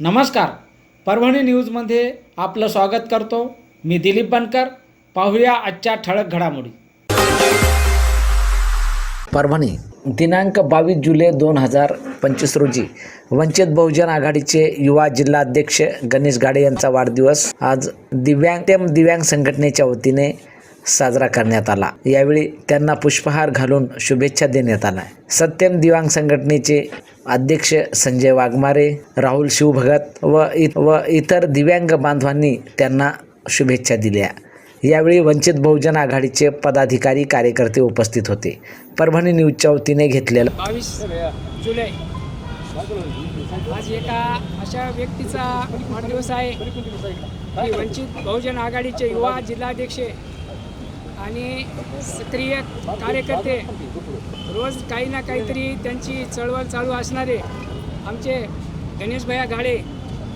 नमस्कार. परभणी न्यूजमध्ये आपलं स्वागत करतो. मी दिलीप बनकर. पाहूया आजच्या ठळक घडामोडी. परभणी दिनांक बावीस जुलै दोन हजार पंचवीस रोजी वंचित बहुजन आघाडीचे युवा जिल्हाध्यक्ष गणेश गाडे यांचा वाढदिवस आज दिव्यांग दिव्यांग संघटनेच्या वतीने साजरा करण्यात आला. यावेळी त्यांना पुष्पहार घालून शुभेच्छा देण्यात आल्या. सत्यम दिव्यांग संघटनेचे अध्यक्ष संजय वाघमारे राहुल शिवभगत व इ व इतर दिव्यांग बांधवांनी त्यांना शुभेच्छा दिल्या. यावेळी वंचित बहुजन आघाडीचे पदाधिकारी कार्यकर्ते उपस्थित होते. परभणी न्यूजच्या वतीने घेतलेला बावीस जुलै. आज एका अशा व्यक्तीचा वाढदिवस आहे. की वंचित बहुजन आघाडीचे युवा जिल्हाध्यक्ष आणि सक्रिय कार्यकर्ते रोज काही ना काहीतरी त्यांची चळवळ चालू असणारे आमचे गणेशभया गाडे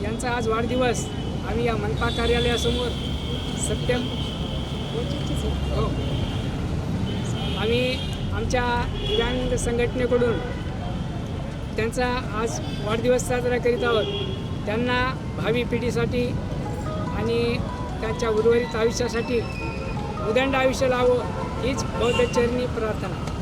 यांचा आज वाढदिवस. आम्ही या मनपा कार्यालयासमोर सत्यम हो. आम्ही आमच्या दिव्यांग संघटनेकडून त्यांचा आज वाढदिवस साजरा करीत आहोत. त्यांना भावी पिढीसाठी आणि त्यांच्या उर्वरित आयुष्यासाठी उदंड आयुष्य लावो हीच बौद्धचरणी प्रार्थना.